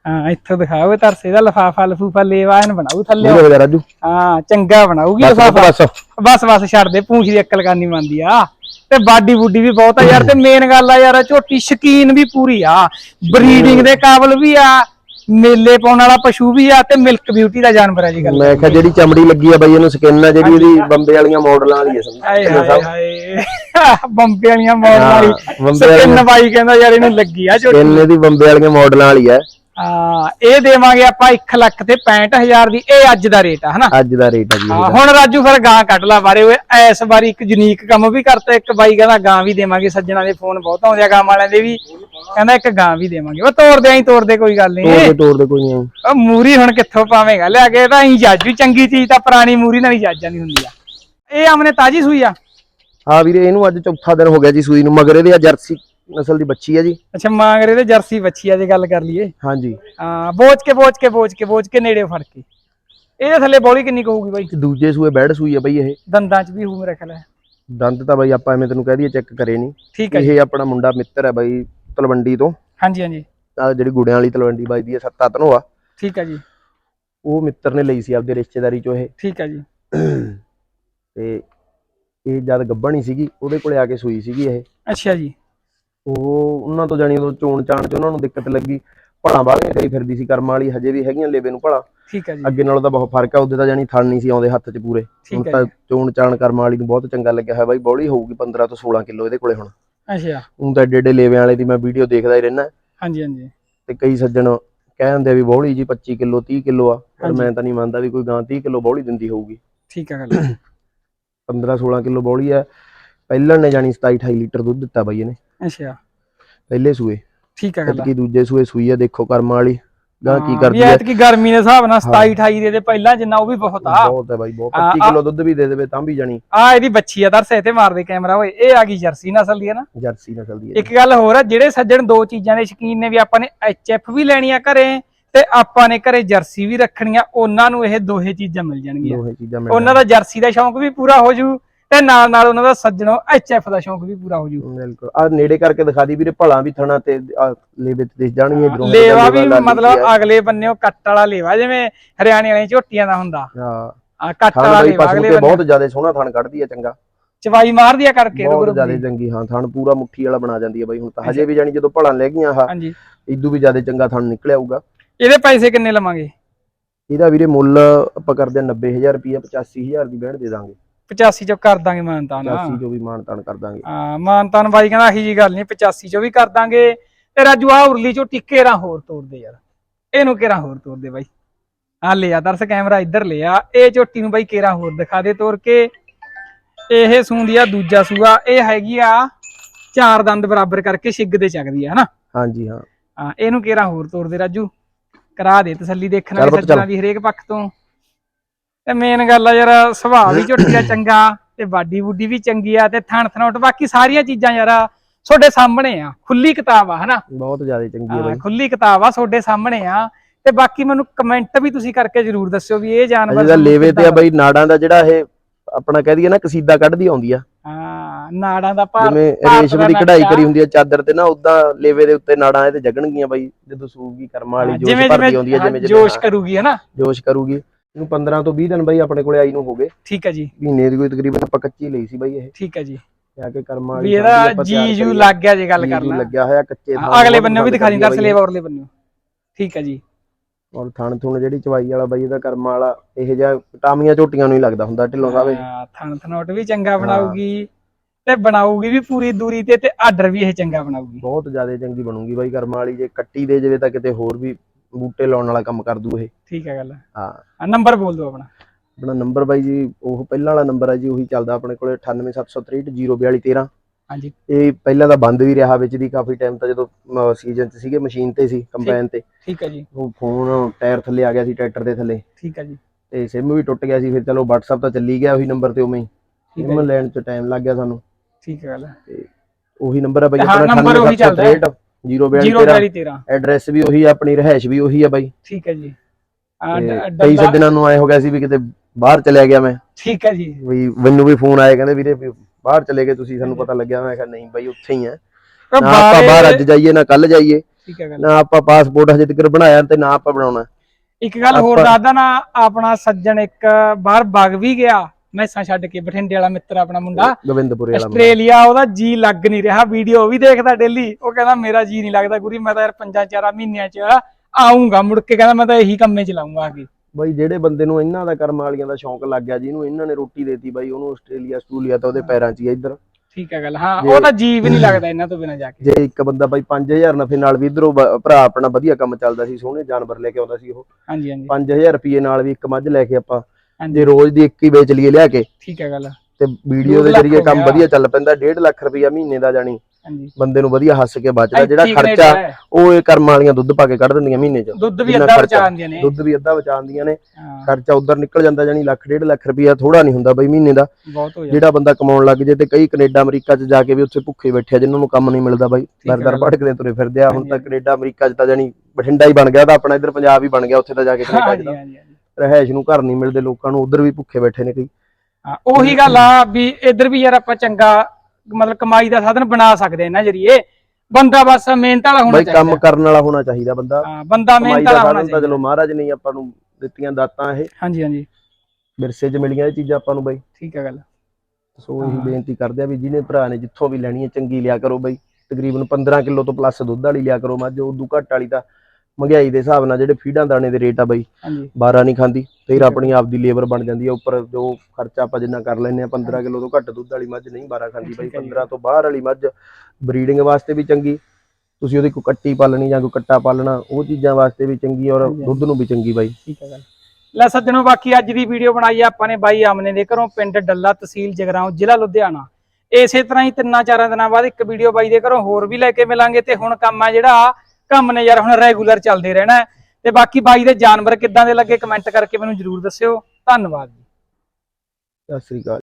ਹਾਂ ਇੱਥੋਂ ਦਿਖਾਓ ਤਰਸੇ ਦਾ ਲਫਾਫਾ ਲਫੂਫਾ ਲੇਵਾ ਇਹਨ ਬਣਾਉ ਥੱਲੇ। ਇਹ ਹੋ ਰਾਜੂ। ਹਾਂ ਚੰਗਾ ਬਣਾਉਗੀ ਲਫਾਫਾ। ਬਸ ਬਸ। ਬਸ ਛੱਡ ਦੇ ਪੂੰਛ ਦੀ ਅਕਲ ਕਰਨੀ ਮੰਨਦੀ ਆ। ਤੇ ਬਾਡੀ ਬੁੱਡੀ ਵੀ ਬਹੁਤ ਆ ਯਾਰ ਤੇ ਮੇਨ ਗੱਲ ਆ ਯਾਰ ਝੋਟੀ ਸ਼ਕੀਨ ਵੀ ਪੂਰੀ ਆ। ਬਰੀਡਿੰਗ ਦੇ ਕਾਬਲ ਵੀ ਆ ਮੇਲੇ ਪਾਉਣ ਵਾਲਾ ਪਸ਼ੂ ਵੀ ਆ ਤੇ ਮਿਲਕ ਬਿਊਟੀ ਦਾ ਜਾਨਵਰ ਆ ਜੀ ਗੱਲ। ਮੈਂ ਕਿਹਾ ਜਿਹੜੀ ਚਮੜੀ ਲੱਗੀ ਆ ਬਾਈ ਇਹਨੂੰ ਸਕਿਨ ਆ ਜਿਹੜੀ ਇਹਦੀ ਬੰਬੇ ਵਾਲੀਆਂ ਮਾਡਲਾਂ ਵਾਲੀ ਹੈ ਹਾਏ ਸਮਝ ਹਾਏ ਹਾਏ। ਬੰਬੇ ਵਾਲੀਆਂ ਮੌੜ ਵਾਲੀ। ਬੰਬੇ ਵਾਲੀਆਂ। ਸਕਿਨ ਬਾਈ ਕਹਿੰਦਾ ਯਾਰ ਇਹਨੂੰ ਲੱਗੀ ਆ ਝੋਟੀ। ਸਕਿਨ ਇਹਦੀ ਬੰਬੇ ਵਾਲੀਆਂ ਮਾਡਲਾਂ ਵਾਲੀ ਹੈ ਹਾਂ ਇਹ ਦੇਵਾਂਗੇ ਆਪਾਂ 1 ਲੱਖ ਤੇ 65000 ਦੀ ਇਹ ਅੱਜ ਦਾ ਰੇਟ ਆ ਹਨਾ? ਅੱਜ ਦਾ ਰੇਟ ਹੈ ਜੀ ਹਾਂ ਹੁਣ ਰਾਜੂ ਫਿਰ ਗਾਂ ਕੱਢ ਲਾ ਬਾਰੇ ਓਏ ਐਸ ਵਾਰੀ ਇੱਕ ਯੂਨੀਕ ਕੰਮ ਵੀ ਕਰਤਾ ਇੱਕ ਬਾਈ ਕਹਿੰਦਾ ਗਾਂ ਵੀ ਦੇਵਾਂਗੇ ਸੱਜਣਾ ਦੇ ਫੋਨ ਬਹੁਤ ਆਉਂਦੇ ਆ ਗਾਂ ਵਾਲਿਆਂ ਦੇ ਵੀ। ਕਹਿੰਦਾ ਇੱਕ ਗਾਂ ਵੀ ਦੇਵਾਂਗੇ ਉਹ ਤੋਰਦੇ ਆਂ ਤੋਰਦੇ ਕੋਈ ਗੱਲ ਨਹੀਂ। ਤੋੜ ਦੇ ਤੋੜ ਦੇ ਕੋਈ ਨਹੀਂ। ਉਹ ਮੂਰੀ ਹੁਣ ਕਿੱਥੋਂ ਪਾਵੇਂਗਾ? ਲਿਆ ਕੇ ਤਾਂ ਹੀ ਜਾਜੂ ਚੰਗੀ ਚੀਜ਼ ਤਾਂ ਪੁਰਾਣੀ ਮੂਰੀ ਨਾਲ ਹੀ ਜਾਜਾਂ ਦੀ ਹੁੰਦੀ ਆ। ਇਹ ਆਮਨੇ ਤਾਜੀ ਸੂਈ ਆ? ਹਾਂ ਵੀਰੇ ਇਹਨੂੰ ਅੱਜ ਚੌਥਾ ਦਿਨ ਹੋ ਗਿਆ ਜੀ ਸੂਈ ਨੂੰ ਮਗਰ ਇਹਦੇ ਆ ਜਰਸੀ ਨਸਲ ਦੀ ਬੱਚੀ ਹੈ ਜੀ। ਅੱਛਾ ਮਾਂਗਰੇ ਤੇ ਜਰਸੀ ਬੱਚੀ ਆ ਜੇ ਗੱਲ ਕਰ ਲਈਏ। ਹਾਂਜੀ। ਹਾਂ ਬੋਚ ਕੇ ਬੋਚ ਕੇ ਬੋਚ ਕੇ ਬੋਚ ਕੇ ਨੇੜੇ ਫੜ ਕੇ। ਇਹਦੇ ਥੱਲੇ ਬੋਲੀ ਕਿੰਨੀ ਕਹੂਗੀ ਬਾਈ? ਦੂਜੇ ਸੂਏ ਬੈੜ ਸੂਈ ਹੈ ਬਈ ਇਹ। ਦੰਦਾਂ 'ਚ ਵੀ ਹੂ ਮੇਰਾ ਖਿਆਲ ਹੈ। ਦੰਦ ਤਾਂ ਬਾਈ ਆਪਾਂ ਐਵੇਂ ਤੈਨੂੰ ਕਹਿ ਦਈਏ ਚੈੱਕ ਕਰੇ ਨਹੀਂ ਠੀਕ ਹੈ ਇਹ ਆਪਣਾ ਮੁੰਡਾ ਮਿੱਤਰ ਹੈ ਬਾਈ ਤਲਵੰਡੀ ਤੋਂ। ਹਾਂਜੀ ਹਾਂਜੀ। ਜਿਹੜੀ ਗੁੜਿਆਂ ਵਾਲੀ ਤਲਵੰਡੀ ਬਾਈ ਦੀ ਹੈ ਸੱਤਾ ਤਨੋਆ ਠੀਕ ਹੈ ਜੀ। ਉਹ ਮਿੱਤਰ ਨੇ ਲਈ ਸੀ ਆਪਦੇ ਰਿਸ਼ਤੇਦਾਰੀ ਚੋਂ ਇਹ। ਠੀਕ ਹੈ ਜੀ। ਤੇ ਇਹ ਜਦ ਗੱਭਣੀ ਸੀਗੀ ਉਹਦੇ ਕੋਲੇ ਆ ਕੇ ਸੂਈ ਸੀਗੀ ਇਹ। ਅੱਛਾ ਜੀ। ਉਹ ਉਹਨਾਂ ਤੋਂ ਜਾਣੀ ਉਦੋਂ ਚੋਣ ਚਾਣ ਚ ਉਹਨਾਂ ਨੂੰ ਦਿੱਕਤ ਲੱਗੀ ਭਲਾ ਵਾਲੀਆਂ ਕਰੀ ਫਿਰਦੀ ਸੀ ਕਰਮ ਵਾਲੀ ਹਜੇ ਵੀ ਹੈਗੀਆਂ ਲੇਵੇ ਨੂੰ ਭਲਾ। ਠੀਕ ਹੈ ਜੀ। ਅੱਗੇ ਨਾਲੋਂ ਤਾਂ ਬਹੁਤ ਫ਼ਰਕ ਆ ਉਹਦੇ ਤਾਂ ਜਾਣੀ ਥਣ ਨਹੀਂ ਸੀ ਆਉਂਦੇ ਹੱਥ 'ਚ ਪੂਰੇ। ਹੁਣ ਤਾਂ ਚੋਣ ਚਾਣ ਕਰਮ ਵਾਲੀ ਨੂੰ ਬਹੁਤ ਚੰਗਾ ਲੱਗਿਆ ਹੈ ਬਾਈ ਬੌਲੀ ਹੋਊਗੀ 15 ਤੋਂ 16 ਕਿਲੋ ਇਹਦੇ ਕੋਲੇ ਹੁਣ। ਅੱਛਾ। ਹੁਣ ਤਾਂ ਏਡੇ ਲੇਵਿਆਂ ਵਾਲੇ ਦੀ ਮੈਂ ਵੀਡੀਓ ਦੇਖਦਾ ਹੀ ਰਹਿਣਾ ਹਾਂਜੀ ਹਾਂਜੀ। ਤੇ ਕਈ ਸੱਜਣ ਕਹਿ ਦਿੰਦੇ ਆ ਵੀ ਬੌਲੀ ਜੀ 25 ਕਿਲੋ 30 ਕਿਲੋ ਆ ਪਰ। ਮੈਂ ਤਾਂ ਨਹੀਂ ਮੰਨਦਾ ਵੀ ਕੋਈ ਗਾਂ 30 ਕਿਲੋ ਬੌਲੀ ਦਿੰਦੀ ਹੋਊਗੀ। ਠੀਕ ਹੈ ਗੱਲ 15 16 ਕਿਲੋ ਬੌਲੀ ਆ। ਪਹਿਲਾਂ ਨੇ ਜਾਣੀ 27 28 ਲੀਟਰ ਦੁੱਧ ਦਿੱਤਾ ਬਾਈ ਇਹਨੇ। ਅੱਛਾ। ਪਹਿਲੇ ਸੂਏ। ਠੀਕ ਹੈ ਗੱਲ ਐਤਕੀ ਦੂਜੇ ਸੂਏ ਸੂਈ ਆ ਦੇਖੋ ਕਰਮ ਵਾਲੀ। ਗਾਂ ਕੀ ਕਰਦੀ ਹੈ ਐਤਕੀ ਗਰਮੀ ਦੇ ਹਿਸਾਬ ਨਾਲ 27 28 ਦੇ ਦੇ ਪਹਿਲਾਂ ਜਿੰਨਾ ਉਹ ਵੀ ਬਹੁਤ ਆ। ਬਹੁਤ ਹੈ ਬਾਈ ਬਹੁਤ। ਆ, 25 ਆ- ਕਿਲੋ ਦੁੱਧ ਵੀ ਦੇ ਦੇਵੇ ਤਾਂ ਵੀ ਜਾਣੀ। ਆ ਇਹਦੀ ਬੱਚੀ ਆ ਦਰਸੇ ਤੇ ਮਾਰਦੇ ਕੈਮਰਾ ਓਏ। ਇਹ ਆ ਗਈ ਜਰਸੀ ਨਸਲ ਦੀ ਹੈ ਨਾ। ਜਰਸੀ ਨਸਲ ਦੀ ਹੈ ਇੱਕ ਗੱਲ ਹੋਰ ਆ ਜਿਹੜੇ ਸੱਜਣ ਦੋ ਚੀਜ਼ਾਂ ਦੇ ਸ਼ਕੀਨ ਨੇ ਵੀ ਆਪਾਂ ਨੇ ਐਚਐਫ ਵੀ ਲੈਣੀ ਆ ਘਰੇ ਤੇ ਆਪਾਂ ਨੇ ਘਰੇ ਜਰਸੀ ਵੀ ਰੱਖਣੀ ਆ ਉਹਨਾਂ ਨੂੰ ਇਹ ਦੋਹੇ ਚੀਜ਼ਾਂ ਮਿਲ ਜਾਣਗੀਆਂ। ਦੋਹੇ ਚੀਜ਼ਾਂ ਮਿਲ ਉਹਨਾਂ ਦਾ ਜਰਸੀ ਦਾ ਸ਼ੌਂਕ ਵੀ ਪੂਰਾ ਹੋ ਜੂ ਤੇ ਨਾਲ ਨਾਲ ਉਹਨਾਂ ਦਾ ਸੱਜਣੋ ਐਚਐਫ ਦਾ ਸ਼ੌਂਕ ਵੀ ਪੂਰਾ ਹੋ ਜੂ। ਬਿਲਕੁਲ। ਆ ਨੇੜੇ ਕਰਕੇ ਦਿਖਾ ਦੀ ਵੀਰੇ ਭਲਾ ਵੀ ਥਣਾ ਤੇ ਲੇਵੇ ਤੇ ਦਿਸ ਜਾਣਗੇ ਇਧਰੋਂ ਲੇਵਾ ਵੀ ਮਤਲਬ ਅਗਲੇ ਬੰਨੇੋਂ ਕੱਟ ਵਾਲਾ ਲੇਵਾ ਜਿਵੇਂ ਹਰਿਆਣੇ ਵਾਲੀਆਂ ਝੋਟੀਆਂ ਦਾ ਹੁੰਦਾ। ਹਾਂ। ਆ ਕੱਟ ਵਾਲਾ ਲੇਵਾ ਅਗਲੇ ਬਹੁਤ ਜ਼ਿਆਦਾ ਸੋਹਣਾ ਥਣ ਕੱਢਦੀ ਹੈ ਚੰਗਾ। ਚਵਾਈ ਮਾਰਦੀ ਆ ਕਰਕੇ ਬਹੁਤ ਜ਼ਿਆਦਾ ਚੰਗੀ ਹਾਂ ਥਣ ਪੂਰਾ ਮੁੱਠੀ ਵਾਲਾ ਬਣਾ ਜਾਂਦੀ ਹੈ ਬਾਈ ਹੁਣ ਤਾਂ। ਹਜੇ। ਵੀ ਜਾਣੀ ਜਦੋਂ ਭਲਾ ਲੈ ਗਈਆਂ ਆਹ ਹਾਂਜੀ। ਇਦੋਂ ਵੀ ਜ਼ਿਆਦਾ ਚੰਗਾ ਥਣ ਨਿਕਲਿਆ ਆਊਗਾ ਇਹਦੇ ਪੈਸੇ ਕਿੰਨੇ ਲਵਾਂਗੇ? ਇਹਦਾ ਵੀਰੇ ਮੁੱਲ ਆਪਾਂ ਕਰਦੇ ਆ 90000 ਰੁਪਏ 85000 ਦੀ ਬੈਠ ਦੇ ਦਾਂਗੇ। 85 ਚੋਂ ਕਰ ਦਾਂਗੇ ਮਾਨਤਾਨ 85 ਜੋ ਵੀ ਮਾਨ ਤਾਨ ਕਰ ਦਾਂਗੇ। ਹਾਂ ਮਾਨਤਾਨ ਬਾਈ ਕਹਿੰਦਾ ਇਹੀ ਜੀ ਗੱਲ ਨਹੀਂ 85 ਚੋਂ ਵੀ ਕਰ ਦਾਂਗੇ। ਤੇ ਰਾਜੂ ਆ ਉਰਲੀ ਚੋਂ ਟਿੱਕੇਰਾ ਹੋਰ ਤੋੜ ਦੇ ਯਾਰ। ਇਹਨੂੰ ਕੇਰਾ ਹੋਰ ਤੋੜ ਦੇ ਬਾਈ। ਆ ਲਿਆ ਦਰਸ ਕੈਮਰਾ ਇੱਧਰ ਲਿਆ। ਇਹ ਝੋਟੀ ਨੂੰ ਬਾਈ ਕੇਰਾ ਹੋਰ ਦਿਖਾ ਦੇ ਤੋੜ ਕੇ। ਇਹ ਸੂੰਦੀ ਆ ਦੂਜਾ ਸੂਆ। ਇਹ ਹੈਗੀ ਆ ਚਾਰ ਦੰਦ ਬਰਾਬਰ ਕਰਕੇ ਛਿੱਗ ਦੇ ਚੱਕਦੀ ਆ ਹਨਾ? ਹਾਂਜੀ ਹਾਂ। ਹਾਂ ਇਹਨੂੰ ਕੇਰਾ ਹੋਰ ਤੋੜ ਦੇ ਰਾਜੂ। ਕਰਾ ਦੇ ਤਸੱਲੀ ਦੇਖਣ ਸੱਜਣਾ। ਦੀ ਹਰੇਕ ਪੱਖ ਤੋਂ। ਤੇ ਮੇਨ ਗੱਲ ਆ ਯਾਰ ਸੁਭਾਅ ਵੀ ਝੋਟੀ ਦਾ ਚੰਗਾ ਤੇ ਬਾਡੀ ਬੁੱਡੀ ਵੀ ਚੰਗੀ ਆ ਤੇ ਥਣ ਥਣੋਟ ਬਾਕੀ ਸਾਰੀਆਂ ਚੀਜ਼ਾਂ ਯਾਰ ਤੁਹਾਡੇ ਸਾਹਮਣੇ ਆ ਖੁੱਲੀ ਕਿਤਾਬ ਆ ਹਨਾ? ਬਹੁਤ ਜ਼ਿਆਦਾ ਚੰਗੀ ਹੈ ਹਾਂ, ਬਾਈ। ਖੁੱਲੀ ਕਿਤਾਬ ਆ ਤੁਹਾਡੇ ਸਾਹਮਣੇ ਆ ਤੇ ਬਾਕੀ ਮੈਨੂੰ ਕਮੈਂਟ ਵੀ ਤੁਸੀਂ ਕਰਕੇ ਜਰੂਰ ਦੱਸਿਓ ਵੀ ਇਹ ਜਾਨਵਰ ਤੁਹਾਨੂੰ ਲੇਵੇ ਤੇ ਆ ਬਾਈ ਨਾੜਾਂ ਦਾ ਜਿਹੜਾ ਇਹ ਆਪਣਾ ਕਹਿ ਦਈਏ ਨਾ ਕਸੀਦਾ ਕੱਢਦੀ ਆਉਂਦੀ ਆ। ਹਾਂ ਨਾੜਾਂ ਦਾ ਭਾਰ ਜਿਵੇਂ ਰੇਸ਼ਮ ਦਾ ਕਢਾਈ। ਕਰੀ ਹੁੰਦੀ ਆ ਚਾਦਰ ਤੇ ਨਾ ਉਦਾਂ ਲੇਵੇ ਦੇ ਉੱਤੇ ਨਾੜਾਂ ਇਹਦੇ ਜਗਣਗੀਆਂ ਬਾਈ ਜਦੋਂ ਸੂਗੀ ਕਰਮਾਂ ਵਾਲੀ ਜੋਸ਼ ਭਰਦੀ ਆਉਂਦੀ ਆ ਹਾਂ, ਜਿਵੇਂ ਜਿਵੇਂ ਜੋਸ਼ ਹਾਂ, ਕਰੂਗੀ ਹਨਾ? ਜੋਸ਼ ਕਰੂਗੀ। ਇਹਨੂੰ 15 ਤੋਂ 20 ਦਿਨ ਬਾਈ ਆਪਣੇ ਕੋਲੇ ਆਈ ਨੂੰ ਹੋ ਗਏ। ਠੀਕ ਹੈ ਜੀ। ਮਹੀਨੇ ਦੀ ਕੋਈ ਤਕਰੀਬਨ ਆਪਾਂ ਕੱਚੀ ਲਈ ਸੀ ਬਾਈ ਇਹ। ਠੀਕ ਹੈ ਜੀ। ਜਾ ਕੇ ਕਰਮਾਂ ਵੀ ਵਾਲੀ ਇਹਦਾ ਜੀ ਜੂ ਲੱਗ ਗਿਆ ਜੇ ਗੱਲ ਕਰਨਾ। ਲੱਗਿਆ ਹੋਇਆ ਕੱਚੇ ਹਾਂ, ਅਗਲੇ ਬੰਨੇ ਵੀ ਦਿਖਾ ਦਿੰਦਾ ਸਲੇਵ ਔਰਲੇ ਬੰਨੇ ਠੀਕ ਹੈ ਜੀ। ਔਰ ਥਣ ਥੁਣ ਜਿਹੜੀ ਚਵਾਈ ਵਾਲਾ ਬਾਈ ਇਹਦਾ ਕਰਮਾਂ ਵਾਲਾ ਇਹ ਜਿਹਾ ਟਾਮੀਆਂ ਝੋਟੀਆਂ ਨੂੰ ਹੀ ਲੱਗਦਾ ਹੁੰਦਾ ਢਿੱਲੋਂ ਸਾਹਿਬ ਥਣ ਥਨੋਟ ਵੀ ਚੰਗਾ ਬਣਾਉਗੀ ਤੇ ਬਣਾਉਗੀ ਵੀ ਪੂਰੀ ਦੂਰੀ ਤੇ ਤੇ ਆਰਡਰ ਵੀ ਇਹ ਚੰਗਾ ਬਣਾਉਗੀ ਬਹੁਤ ਜ਼ਿਆਦਾ ਚੰਗੀ ਬਣੂਗੀ ਬਾਈ ਕਰਮਾਂ ਵਾਲੀ ਜੇ ਕੱਟੀ ਦੇ ਜਾਵੇ ਤਾਂ ਕਿਤੇ ਹੋਰ ਵੀ ਬੂਟੇ ਲਾਉਣ ਵਾਲਾ ਕੰਮ ਕਰ ਦੂ ਇਹ। ਠੀਕ ਹੈ ਗੱਲ। ਹਾਂ। ਆ ਨੰਬਰ ਬੋਲ ਦਿਓ ਆਪਣਾ। ਆਪਣਾ ਨੰਬਰ ਬਾਈ ਜੀ ਉਹ ਪਹਿਲਾਂ ਵਾਲਾ ਨੰਬਰ ਹੈ ਜੀ ਉਹੀ ਚੱਲਦਾ ਆਪਣੇ ਕੋਲੇ 98763 04213 ਹਾਂਜੀ। ਇਹ ਪਹਿਲਾਂ ਤਾਂ ਬੰਦ ਵੀ ਰਿਹਾ ਵਿੱਚ ਦੀ ਕਾਫੀ ਟਾਈਮ ਤਾਂ ਜਦੋਂ ਸੀਜ਼ਨ 'ਚ ਸੀਗੇ ਮਸ਼ੀਨ ਤੇ ਸੀ ਕੰਬਾਈਨ ਤੇ। ਠੀਕ ਹੈ ਜੀ। ਉਹ ਫੋਨ ਟਾਇਰ ਥੱਲੇ ਆ ਗਿਆ ਸੀ ਟਰੈਕਟਰ ਦੇ ਥੱਲੇ। ਠੀਕ ਹੈ ਜੀ। ਤੇ ਸਿਮ ਵੀ ਟੁੱਟ ਗਿਆ ਸੀ ਫਿਰ ਚਲੋ WhatsApp ਤਾਂ ਚੱਲੀ ਗਿਆ ਉਹੀ ਨੰਬਰ ਤੇ ਉਵੇਂ ਹੀ। ਸਿਮ ਲੈਣ 'ਚ ਟਾਈਮ ਲੱਗ ਗਿਆ ਸਾਨੂੰ। ਠੀਕ ਹੈ ਗੱਲ। ਉਹੀ ਨੰਬਰ ਬਾਈ ਹਾਂ, ਉਹੀ ਚੱਲਦਾ। ਹੈ। 042 13 ਐਡਰੈਸ ਵੀ ਉਹੀ ਆ ਆਪਣੀ ਰਹਿائش ਵੀ ਉਹੀ ਆ ਬਾਈ। ਠੀਕ ਹੈ ਜੀ। ਕਈ ਸੱਜਣਾ ਨੂੰ ਆਏ ਹੋ ਗਿਆ ਸੀ ਵੀ ਕਿਤੇ ਬਾਹਰ ਚਲਿਆ ਗਿਆ ਮੈਂ। ਠੀਕ ਹੈ ਜੀ। ਵੀ ਮੈਨੂੰ ਵੀ ਫੋਨ ਆਇਆ ਕਹਿੰਦੇ ਵੀਰੇ ਬਾਹਰ ਚਲੇ ਗਏ ਤੁਸੀਂ ਸਾਨੂੰ ਪਤਾ ਲੱਗਿਆ। ਮੈਂ ਕਿਹਾ ਨਹੀਂ ਬਾਈ ਉੱਥੇ ਹੀ ਆ। ਨਾ ਆਪਾਂ ਬਾਹਰ ਅੱਜ ਜਾਈਏ ਨਾ ਕੱਲ ਜਾਈਏ। ਠੀਕ ਹੈ ਨਾ ਆਪਾਂ ਪਾਸਪੋਰਟ ਹਜੇ ਤੱਕ ਬਣਾਇਆ ਤੇ ਨਾ ਆਪਾਂ ਬਣਾਉਣਾ। ਇੱਕ ਗੱਲ ਹੋਰ ਦੱਸਦਾ ਨਾ ਆਪਣਾ ਸੱਜਣ ਇੱਕ ਬਾਹਰ ਵਗ ਵੀ ਗਿਆ। ਮੈਸਾਂ ਛੱਡ ਕੇ ਬਠਿੰਡੇ ਵਾਲਾ ਮਿੱਤਰ ਆਪਣਾ ਮੁੰਡਾ। ਗੋਬਿੰਦਪੁਰੇ ਵਾਲਾ। ਆਸਟ੍ਰੇਲੀਆ ਉਹਦਾ ਜੀ ਲੱਗ ਨਹੀਂ ਰਿਹਾ। ਵੀਡੀਓ ਵੀ ਦੇਖਦਾ ਡੇਲੀ ਉਹ ਕਹਿੰਦਾ ਮੇਰਾ ਜੀ ਨਹੀਂ ਲੱਗਦਾ ਗੁਰੀ ਮੈਂ ਤਾਂ ਯਾਰ ਪੰਜਾਂ ਚਾਰਾਂ ਮਹੀਨਿਆਂ ਚ ਆਉਂਗਾ ਮੁੜ ਕੇ। ਕਹਿੰਦਾ ਮੈਂ ਤਾਂ ਇਹੀ ਕੰਮੇ ਚ ਲਾਉਂਗਾ ਆ ਕੇ ਬਾਈ ਜਿਹੜੇ ਬੰਦੇ ਨੂੰ ਇਹਨਾਂ ਦਾ ਕਰਮ ਵਾਲੀਆਂ ਦਾ ਸ਼ੌਂਕ ਲੱਗ ਗਿਆ ਜਿਹਨੂੰ ਇਹਨਾਂ ਨੇ ਰੋਟੀ ਦੇਤੀ ਬਾਈ ਉਹਨੂੰ ਆਸਟ੍ਰੇਲੀਆ ਆਸਟ੍ਰੇਲੀਆ ਤਾਂ ਉਹਦੇ ਪੈਰਾਂ 'ਚ ਹੀ ਇੱਧਰ। ਠੀਕ ਹੈ ਗੱਲ ਹਾਂ ਉਹ ਤਾਂ ਜੀ ਵੀ ਨਹੀਂ ਲੱਗਦਾ ਇਹਨਾਂ ਤੋਂ ਬਿਨਾਂ ਜਾ ਕੇ। ਜੇ ਇੱਕ ਬੰਦਾ ਬਾਈ 5000 ਨਫੇ ਨਾਲ ਵੀ ਇਧਰੋਂ ਭਰਾ ਆਪਣਾ ਵਧੀਆ ਕੰਮ ਚੱਲਦਾ ਸੀ ਸੋਹਣੇ ਜਾਨਵਰ ਲੈ ਕੇ ਆਉਂਦਾ ਸੀ ਉਹ। ਹਾਂਜੀ ਹਾਂਜੀ। 5000 ਰੁਪਏ ਨਾਲ ਵੀ ਇੱਕ ਮੱਝ ਲੈ ਕੇ ਆਪਾਂ ਜੇ ਰੋਜ਼ ਦੀ ਇੱਕ ਹੀ ਵੇਚ ਲਈਏ ਲਿਆ ਕੇ। ਠੀਕ ਹੈ ਗੱਲ। ਤੇ ਵੀਡੀਓ ਦੇ ਜ਼ਰੀਏ ਕੰਮ। ਵਧੀਆ ਚੱਲ ਪੈਂਦਾ 1.5 ਲੱਖ ਰੁਪਇਆ ਮਹੀਨੇ ਦਾ ਜਾਣੀ। ਹਾਂਜੀ। ਬੰਦੇ ਨੂੰ ਵਧੀਆ ਹੱਸ ਕੇ ਬਚਦਾ ਜਿਹੜਾ ਖਰਚਾ। ਉਹ ਇਹ ਕਰਮ ਵਾਲੀਆਂ ਦੁੱਧ ਪਾ ਕੇ ਕੱਢ ਦਿੰਦੀਆਂ ਮਹੀਨੇ 'ਚ। ਦੁੱਧ ਵੀ ਅੱਧਾ ਖਰਚਾ- ਬਚਾ ਦਿੰਦੀਆਂ ਨੇ। ਦੁੱਧ ਵੀ ਅੱਧਾ ਬਚਾਉਂਦੀਆਂ ਨੇ। ਖਰਚਾ ਉਧਰ ਨਿਕਲ ਜਾਂਦਾ ਜਾਨੀ ਲੱਖ ਡੇਢ ਲੱਖ ਰੁਪਇਆ ਥੋੜਾ ਨਹੀਂ ਹੁੰਦਾ ਬਈ ਮਹੀਨੇ ਦਾ। ਜਿਹੜਾ ਬੰਦਾ ਕਮਾਉਣ ਲੱਗ ਜੇ ਤੇ ਕਈ ਕੈਨੇਡਾ ਅਮਰੀਕਾ 'ਚ ਜਾ ਕੇ ਵੀ ਉੱਥੇ ਭੁੱਖੇ ਬੈਠੇ ਜਿਨ੍ਹਾਂ ਨੂੰ ਕੰਮ ਨਹੀਂ ਮਿਲਦਾ ਬਾਈ। ਦਰਦਰ। ਭਟਕਦੇ ਤੁਰੇ ਫਿਰਦੇ ਆ। ਹੁਣ ਤਾਂ ਕੈਨੇਡਾ ਅਮਰੀਕਾ 'ਚ ਤਾਂ ਜਾਨੀ ਬਠਿੰਡਾ ਹੀ ਬਣ ਗਿਆ ਤਾਂ ਆਪਣਾ ਇੱਧਰ ਪੰਜਾਬ ਹੀ ਬਣ ਗਿਆ ਉੱਥੇ ਤਾਂ ਜਾ ਕੇ ਕੈਨੇਡਾ 'ਚ। ਰਹਿائش ਨੂੰ ਘਰ ਨਹੀਂ ਮਿਲਦੇ ਲੋਕਾਂ ਨੂੰ ਉਧਰ ਵੀ ਭੁੱਖੇ ਬੈਠੇ ਨੇ ਕਈ। ਉਹੀ ਗੱਲ ਆ ਵੀ ਇੱਧਰ ਵੀ ਯਾਰ ਆਪਾਂ ਚੰਗਾ ਮਤਲਬ ਕਮਾਈ ਦਾ ਸਾਧਨ ਬਣਾ ਸਕਦੇ ਨਾ ਜਰੀਏ। ਬੰਦਾ ਬਸ ਮਿਹਨਤ ਵਾਲਾ ਹੋਣਾ ਬਈ ਕੰਮ ਕਰਨ ਵਾਲਾ ਹੋਣਾ ਚਾਹੀਦਾ ਬੰਦਾ। ਹਾਂ, ਬੰਦਾ ਮਿਹਨਤ ਵਾਲਾ ਹੋਣਾ ਚਾਹੀਦਾ। ਚਲੋ ਮਹਾਰਾਜ ਨੇ ਆਪਾਂ ਨੂੰ ਦਿੱਤੀਆਂ ਦਾਤਾਂ ਇਹ। ਹਾਂਜੀ ਹਾਂਜੀ। ਵਿਰਸੇ 'ਚ ਮਿਲੀਆਂ ਇਹ ਚੀਜ਼ਾਂ ਆਪਾਂ ਨੂੰ ਬਈ। ਠੀਕ ਹੈ ਗੱਲ। ਸੋ ਇਹੀ ਬੇਨਤੀ ਕਰਦੇ ਆ ਵੀ ਜਿਹਨੇ ਭਰਾ ਨੇ ਜਿੱਥੋਂ ਵੀ ਲੈਣੀ ਹੈ ਚੰਗੀ ਲਿਆ ਕਰੋ ਬਈ। ਤਕਰੀਬਨ 15 ਕਿਲੋ ਤੋਂ ਪਲੱਸ ਦੁੱਧ ਵਾਲੀ ਲਿਆ ਕਰੋ ਮੱਝ ਉਦੋਂ ਘੱਟ ਵਾਲੀ ਤਾਂ ਮਹਿੰਗਾਈ ਦੇ ਹਿਸਾਬ ਨਾਲ ਜਿਹੜੇ ਫੀਡਾਂ ਦਾਣੇ ਦੇ ਰੇਟ ਆ ਬਈ ਹਾਂਜੀ। 12 ਨਹੀਂ ਖਾਂਦੀ ਫਿਰ ਹੈ। ਆਪਣੀ ਆਪ ਦੀ ਲੇਬਰ ਬਣ ਜਾਂਦੀ ਹੈ ਉੱਪਰ ਜੋ ਖਰਚਾ ਆਪਾਂ ਜਿੰਨਾ ਕਰ ਲੈਨੇ ਆ 15 ਕਿਲੋ ਤੋਂ ਘੱਟ ਦੁੱਧ ਵਾਲੀ ਮੱਝ ਨਹੀਂ 12 ਖਾਂਦੀ ਬਈ ਠੀਕ ਹੈ ਜੀ। 15 ਤੋਂ ਬਾਹਰ ਵਾਲੀ ਮੱਝ ਬਰੀਡਿੰਗ ਵਾਸਤੇ ਵੀ ਚੰਗੀ ਤੁਸੀਂ ਉਹਦੀ ਕੋਈ ਕੱਟੀ ਪਾਲਣੀ ਜਾਂ ਕੋਈ ਕੱਟਾ ਪਾਲਣਾ ਉਹ ਚੀਜ਼ਾਂ ਵਾਸਤੇ ਵੀ ਚੰਗੀ ਔਰ ਦੁੱਧ ਨੂੰ ਵੀ ਚੰਗੀ ਬਾਈ। ਠੀਕ ਹੈ ਗੱਲ। ਲੈ ਸੱਜਣੋ ਬਾਕੀ ਅੱਜ ਦੀ ਵੀਡੀਓ ਬਣਾਈ ਆ ਆਪਾਂ ਨੇ ਬਾਈ ਆਮਨੇ ਦੇ ਘਰੋਂ ਪਿੰਡ ਡੱਲਾ ਤਹਿਸੀਲ ਜਗਰਾਉਂ ਜ਼ਿਲ੍ਹਾ ਲੁਧਿਆਣਾ। ਇਸੇ ਤਰ੍ਹਾਂ ਹੀ ਤਿੰਨਾਂ ਚਾਰਾਂ ਦਿਨਾਂ ਬਾਅਦ ਇੱਕ ਵੀਡੀਓ ਬਾਈ ਦੇ ਘਰੋਂ ਹੋਰ ਵੀ ਲੈ ਕੇ ਮਿਲਾਂਗੇ ਤੇ ਹੁਣ ਕੰਮ ਆ ਜਿਹੜਾ ਕੰਮ ਨੇ ਯਾਰ, ਹੁਣ ਰੈਗੂਲਰ ਚੱਲਦੇ ਰਹਿਣਾ ਹੈ। ਤੇ ਬਾਕੀ ਬਾਈ ਦੇ ਜਾਨਵਰ ਕਿੱਦਾਂ ਦੇ ਲੱਗੇ ਕਮੈਂਟ ਕਰਕੇ ਮੈਨੂੰ ਜਰੂਰ ਦੱਸਿਓ। ਧੰਨਵਾਦ ਜੀ। ਸਤਿ ਸ੍ਰੀ ਅਕਾਲ।